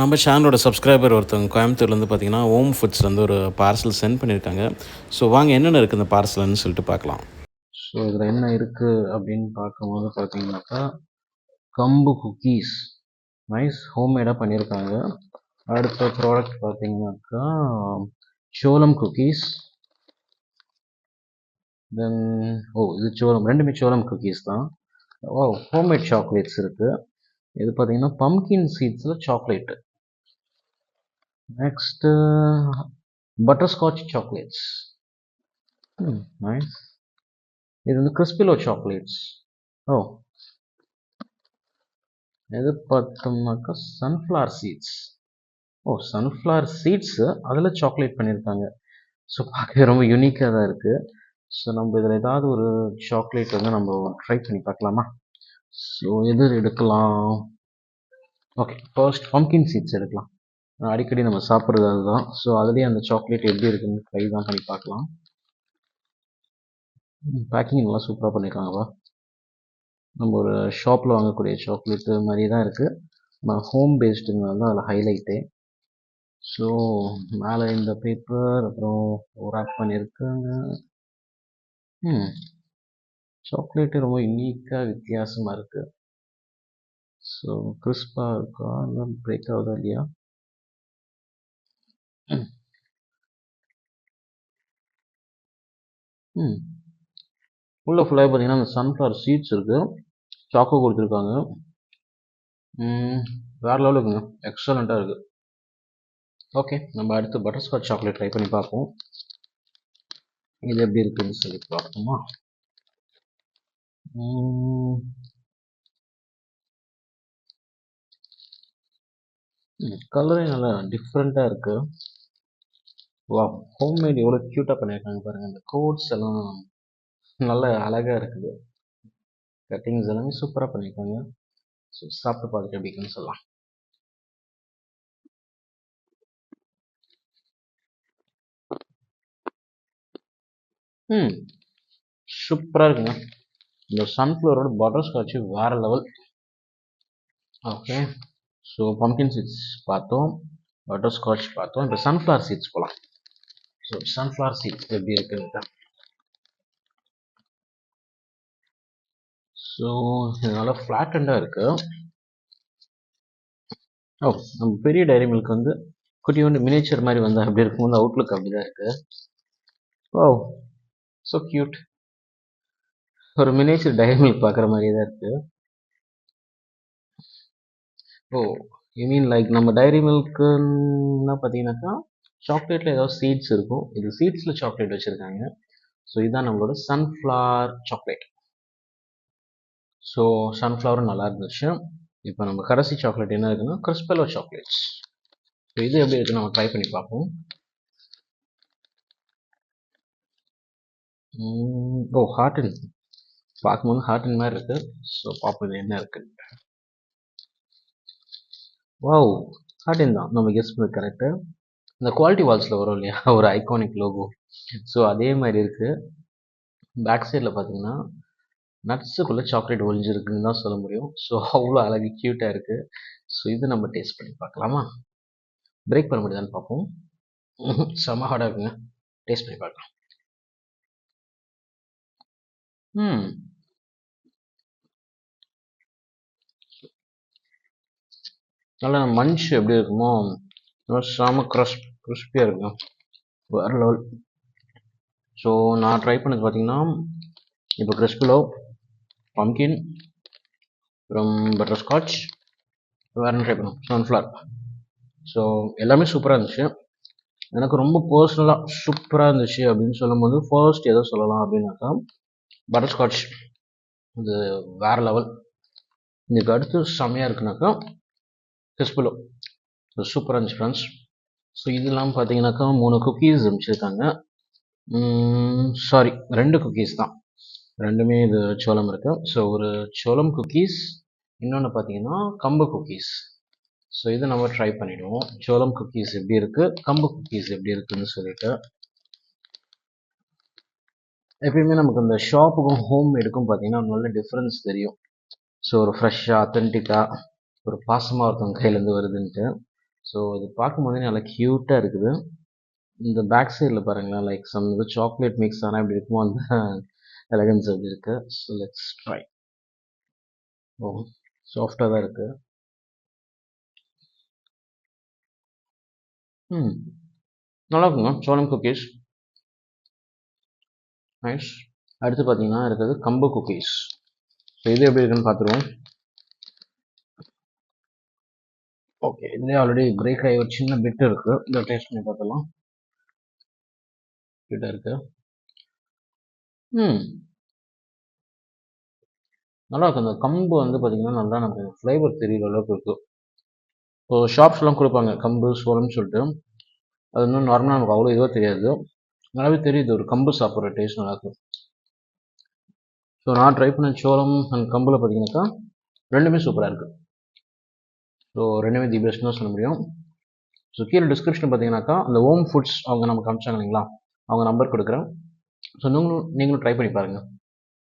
நம்ம சேனலோட சப்ஸ்கிரைபர் ஒருத்தவங்க கோயம்புத்தூர்லேருந்து பார்த்தீங்கன்னா ஓம் ஃபுட்ஸ்லேருந்து ஒரு பார்சல் சென்ட் பண்ணியிருக்காங்க. ஸோ வாங்க என்னென்ன இருக்குது இந்த பார்சல்னு சொல்லிட்டு பார்க்கலாம். ஸோ இதில் என்ன இருக்குது அப்படின்னு பார்க்கும்போது பார்த்தீங்கன்னாக்கா கம்பு குக்கீஸ் நைஸ் ஹோம்மேடாக பண்ணியிருக்காங்க. அடுத்த ப்ராடக்ட் பார்த்தீங்கன்னாக்கா சோளம் குக்கீஸ் தென் ஓ இது சோளம். ரெண்டுமே சோளம் குக்கீஸ் தான். ஓ ஹோம்மேட் சாக்லேட்ஸ் இருக்குது இது பார்த்தீங்கன்னா pumpkin சீட்ஸில் chocolate next butterscotch chocolates nice இது வந்து கிறிஸ்பிலோ சாக்லேட்ஸ் ஓ. இது பார்த்தோம்னாக்கா sunflower seeds oh sunflower seeds அதில் சாக்லேட் பண்ணியிருக்காங்க ஸோ பார்க்கவே ரொம்ப யூனிக்காக தான் இருக்குது ஸோ நம்ம இதில் ஏதாவது ஒரு சாக்லேட் வந்து நம்ம ட்ரை பண்ணி பார்க்கலாமா? ஸோ எது எடுக்கலாம்? ஓகே ஃபர்ஸ்ட் பம்கின் சீட்ஸ் எடுக்கலாம். அடிக்கடி நம்ம சாப்பிட்றது அதுதான். ஸோ அதுலேயே அந்த சாக்லேட் எப்படி இருக்குன்னு ட்ரை தான் பண்ணி பார்க்கலாம். பேக்கிங் நல்லா சூப்பராக பண்ணியிருக்காங்கப்பா நம்ம ஒரு ஷாப்பில் வாங்கக்கூடிய சாக்லேட்டு மாதிரி தான் இருக்குது நம்ம ஹோம் பேஸ்டுங்கிறது தான் அதில் ஹைலைட்டே ஸோ மேலே இந்த பேப்பர் அப்புறம் ரேப் பண்ணியிருக்காங்க ம் சாக்லேட்டு ரொம்ப யூனிக்காக வித்தியாசமாக இருக்குது ஸோ கிறிஸ்பாக இருக்கா? இல்லை பிரேக் ஆகுதா இல்லையா? ம். உள்ள ஃபுல்லாக பார்த்தீங்கன்னா அந்த சன்ஃப்ளவர் சீட்ஸ் இருக்குது சாக்கோ கொடுத்துருக்காங்க. வேறு லெவலில் இருக்குங்க. எக்ஸலண்ட்டாக இருக்குது ஓகே நம்ம அடுத்து பட்டர்ஸ்காட்ச் சாக்லேட் ட்ரை பண்ணி பார்ப்போம். இது எப்படி இருக்குன்னு சொல்லி பார்ப்போமா? கலரே நல்லா டிஃப்ரெண்ட்டாக இருக்குது வா ஹோம்மேட் எவ்வளோ க்யூட்டாக பண்ணியிருக்காங்க பாருங்கள் இந்த கோட்ஸ் எல்லாம் நல்ல அழகாக இருக்குது. கட்டிங்ஸ் எல்லாமே சூப்பராக பண்ணியிருக்காங்க. ஸோ சாப்பிட்டு பார்த்துட்டு எப்படி இருக்குன்னு சொல்லலாம். ம். சூப்பராக இருக்குங்க. இந்த சன்ஃப்ளவரோட பட்டர் ஸ்காட்சு வேறு level okay so pumpkin seeds பார்த்தோம். பட்டர் ஸ்காட்ச் பார்த்தோம். இப்போ சன்ஃப்ளவர் சீட்ஸ் போகலாம் ஸோ சன்ஃப்ளவர் சீட்ஸ் எப்படி இருக்குன்னு ஸோ இதனால் ஃப்ளாட்டண்டாக இருக்குது ஓ நம்ம பெரிய டைரி மில்க் வந்து குட்டி ஒன்று மினிச்சர் மாதிரி வந்தால் அப்படி இருக்கும்போது அவுட்லுக் அப்படி தான் இருக்குது ஓ ஸோ க்யூட் ஒரு மினிச்சர் டைரி மில்க் பார்க்குற மாதிரியே தான் இருக்குது ஓ ஐ மீன் லைக் நம்ம டைரி மில்க்குன்னா பார்த்தீங்கன்னாக்கா சாக்லேட்டில் ஏதாவது சீட்ஸ் இருக்கும். இது சீட்ஸில் சாக்லேட் வச்சுருக்காங்க. ஸோ இதுதான் நம்மளோட சன்ஃப்ளவர் சாக்லேட் ஸோ சன்ஃப்ளவரும் நல்லா இருந்துச்சு. இப்போ நம்ம கடைசி சாக்லேட் என்ன இருக்குன்னா கிறிஸ்பெலோ சாக்லேட்ஸ் ஸோ இது எப்படி இருக்குன்னு நம்ம ட்ரை பண்ணி பார்ப்போம். ஓ ஹார்டன் பார்க்கும்போது ஹார்டன் மாதிரி இருக்குது ஸோ பார்ப்போம் இது என்ன இருக்குன்னு. வாவ் ஹார்டன் தான். நம்ம கெஸ் பண்ணது கரெக்டு இந்த குவாலிட்டி வால்ஸில் வரும் இல்லையா? ஒரு ஐகானிக் லோகோ ஸோ அதே மாதிரி இருக்குது பேக் சைடில் பார்த்தீங்கன்னா நட்ஸுக்குள்ளே சாக்லேட் ஒழிஞ்சிருக்குன்னு தான் சொல்ல முடியும். ஸோ அவ்வளோ அழகு க்யூட்டாக இருக்குது ஸோ இது நம்ம டேஸ்ட் பண்ணி பார்க்கலாமா? பிரேக் பண்ண முடியுதான்னு பார்ப்போம். செம்ம ஹார்டாக இருக்குங்க. டேஸ்ட் பண்ணி பார்க்கலாம். ம் நல்லா மஞ்ச் எப்படி இருக்குமோ செம க்ரஸ் கிறிஸ்பியாக இருக்கும். வேறு லெவல் ஸோ நான் ட்ரை பண்ணது பார்த்தீங்கன்னா இப்போ கிறிஸ்பிலோ பம்கின் அப்புறம் பட்டர் ஸ்காட்ச் வேறு ட்ரை பண்ணோம்? சன்ஃப்ளவர் ஸோ எல்லாமே சூப்பராக இருந்துச்சு. எனக்கு ரொம்ப பர்சனலாக சூப்பராக இருந்துச்சு அப்படின்னு சொல்லும்போது ஃபர்ஸ்ட் எதை சொல்லலாம் அப்படின்னாக்கா பட்டர் ஸ்காட்ச் இது வேறு லெவல் இதுக்கு அடுத்து செம்மையாக இருக்குனாக்கா கிறிஸ்பிலோ ஸோ சூப்பராக இருந்துச்சு ஃப்ரெண்ட்ஸ் ஸோ இதெல்லாம் பார்த்தீங்கன்னாக்கா மூணு குக்கீஸ் அனுப்பிச்சிருக்காங்க. சாரி ரெண்டு குக்கீஸ் தான். ரெண்டுமே இது சோளம் இருக்குது ஸோ ஒரு சோளம் குக்கீஸ் இன்னொன்று பார்த்தீங்கன்னா கம்பு குக்கீஸ் ஸோ இதை நம்ம ட்ரை பண்ணிவிடுவோம் சோளம் குக்கீஸ் எப்படி இருக்குது கம்பு குக்கீஸ் எப்படி இருக்குதுன்னு சொல்லிட்டு. எப்பயுமே நமக்கு இந்த ஷாப்புக்கும் ஹோம் மேடுக்கும் பார்த்தீங்கன்னா நல்ல டிஃப்ரென்ஸ் தெரியும். ஸோ ஒரு ஃப்ரெஷ்ஷாக அத்தன்டிக்காக ஒரு பாசமாக ஒருத்தவங்க கையிலேருந்து வருதுன்ட்டு. ஸோ இது பார்க்கும்போதே நல்லா க்யூட்டாக இருக்குது. இந்த பேக் சைடில் பாருங்களேன் லைக் சம் இது சாக்லேட் மிக்ஸ் ஆனால் எப்படி இருக்குமோ அந்த எலகன்ஸ் அப்படி இருக்குது ஸோ லெட்ஸ் ட்ரை ஓ சாஃப்டாக தான் இருக்குது ம் hmm. நல்லா இருக்குங்க. சோளம் குக்கீஸ் நைஸ் அடுத்து பார்த்தீங்கன்னா இருக்கிறது கம்பு குக்கீஸ் ஸோ இது எப்படி இருக்குன்னு பார்த்துருவோம். ஓகே இதுலேயே ஆல்ரெடி பிரேக் ஆகி ஒரு சின்ன பிட் இருக்கு. இதை டேஸ்ட் பண்ணி பார்த்துலாம் கிட்ட இருக்கு. ம் நல்லா இருக்கு. அந்த கம்பு வந்து பார்த்தீங்கன்னா நல்லா நமக்கு ஃப்ளேவர் தெரியுற அளவுக்கு இருக்கு. இப்போ ஷாப்ஸ்லாம் கொடுப்பாங்க கம்பு சோளம்னு சொல்லிட்டு. அது இன்னும் நார்மலாக நமக்கு அவ்வளோ இதுவாக தெரியாது. நல்லாவே தெரியுது. ஒரு கம்பு சாப்பிட்ற டேஸ்ட் நல்லா இருக்கு. ஸோ நான் ட்ரை பண்ண சோளம் அண்ட் கம்பில் பார்த்தீங்கன்னாக்கா ரெண்டுமே சூப்பராக இருக்குது ஸோ ரெண்டுமே தி பெஸ்ட்னு சொல்ல முடியும். ஸோ கீழே டிஸ்கிரிப்ஷன் பார்த்தீங்கன்னாக்கா அந்த ஹோம் ஃபுட்ஸ் அவங்க நமக்கு அனுப்பிச்சாங்க இல்லைங்களா? அவங்க நம்பர் கொடுக்குறேன். ஸோ நீங்களும் நீங்களும் ட்ரை பண்ணி பாருங்கள்